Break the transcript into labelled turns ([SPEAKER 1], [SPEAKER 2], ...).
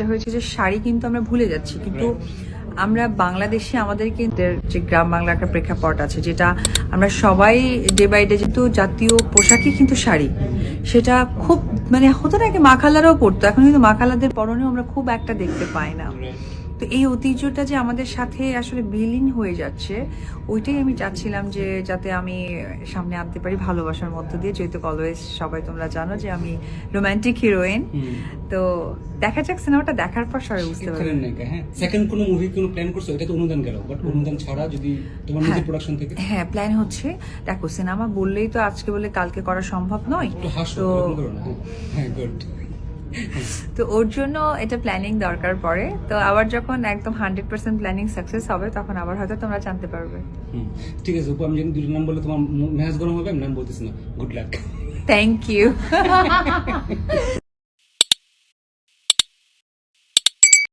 [SPEAKER 1] যেটা হয়েছে যে শাড়ি কিন্তু আমরা ভুলে যাচ্ছি। কিন্তু আমরা বাংলাদেশে আমাদের কিন্তু যে গ্রাম বাংলা একটা প্রেক্ষাপট আছে, যেটা আমরা সবাই ডে বাই ডে যেহেতু জাতীয় পোশাকই কিন্তু শাড়ি, সেটা খুব মানে হতো না আগে মাখালারাও পরতো, এখন কিন্তু মাখালাদের পরনেও আমরা খুব একটা দেখতে পাই না। তো এই ঐতিহ্যটা যে আমাদের সাথে আসলে বিলীন হয়ে যাচ্ছে ওইটাই আমি চাচ্ছিলাম যে যাতে আমি সামনে আনতে পারি ভালোবাসার মধ্য দিয়ে। যেহেতু অলওয়েজ সবাই তোমরা জানো যে আমি রোম্যান্টিক হিরোইন তো দেখা যাক সিনেমাটা দেখার পর সবাই বুঝতে পারবে।
[SPEAKER 2] হ্যাঁ সেকেন্ড কোনো মুভি কোনো প্ল্যান করছ? এটা তো অনুদান গেল বাট অনুদান ছাড়া যদি তোমার নিজের
[SPEAKER 1] হ্যাঁ।
[SPEAKER 2] প্রোডাকশন থেকে?
[SPEAKER 1] হ্যাঁ প্ল্যান হচ্ছে। দেখো সিনেমা বললেই তো আজকে বলে কালকে করা সম্ভব নয়। তো
[SPEAKER 2] হ্যাঁ গুড
[SPEAKER 1] তো ওর জন্য এটা প্ল্যানিং দরকার পড়ে। তো আবার যখন একদম হান্ড্রেড পার্সেন্ট প্ল্যানিং সাকসেস হবে তখন আবার হয়তো তোমরা জানতে পারবে।
[SPEAKER 2] ঠিক আছে উপ আমি যদি দুটো নাম বলে তোমার মেহাজ গরম হবে আমি নাম বলতেছি না। Good luck
[SPEAKER 1] thank you